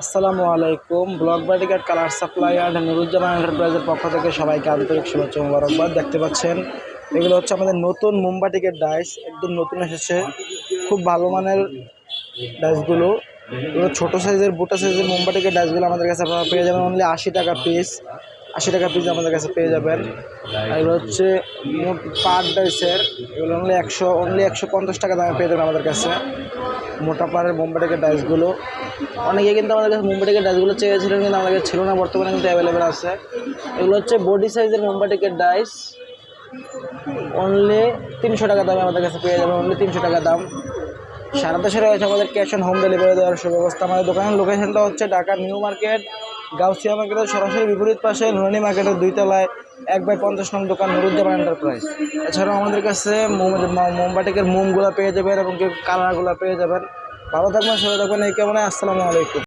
আসসালামু আলাইকুম। Block bodyguard colour supply and Nuruzzaman এন্টারপ্রাইজের পক্ষ থেকে সবাইকে আন্তরিক শুভেচ্ছা মুবারকবাদ। দেখতে পাচ্ছেন, এগুলো হচ্ছে আমাদের নতুন মোমবাটিকের ডাইস, একদম নতুন এসেছে। খুব ভালো মানের ডাইসগুলো। এগুলো ছোটো সাইজের বুটা সাইজের মোমবাটিকের ডাইসগুলো আমাদের কাছে আপনারা পেয়ে যাবেন। অনলি আশি টাকা পিস আশি টাকা পিস আমাদের কাছে পেয়ে যাবেন। এগুলো হচ্ছে মোট পার ডাইসের, এগুলো অনলি একশো অনলি একশো পঞ্চাশ টাকা দামে পেয়ে যাবেন আমাদের কাছে। মোটা পাড়ের মোমবাটিকের ডাইসগুলো। অনেকে কিন্তু আমাদের কাছে মোমবাটিকের ডাইসগুলো চেয়েছিলেন, কিন্তু আমাদের কাছে ছিল না, বর্তমানে কিন্তু অ্যাভেলেবেল আছে। এগুলো হচ্ছে বডি সাইজের মোমবাটিকের ডাইস। অনলি তিনশো টাকা দামে আমাদের কাছে পেয়ে যাবেন অনলি তিনশো টাকা দাম। সারা দেশে রয়েছে আমাদের ক্যাশ অন হোম ডেলিভারি দেওয়ার সুব্যবস্থা। আমাদের দোকানের লোকেশনটা হচ্ছে ঢাকা নিউ মার্কেট গাউসিয়া মার্কেটের সরাসরি বিপরীত পাশে নুরানি মার্কেটের দুইতলায় এক বাই পঞ্চাশ নং দোকান নুরুজ্জামান এন্টারপ্রাইজ এছাড়াও আমাদের কাছে মোম মোমবাটিকের মোমগুলো পেয়ে যাবেন এবং কালারগুলো পেয়ে যাবেন। ভালো থাকবেন সবাই থাকবেন, এই কেমন আসসালামু আলাইকুম।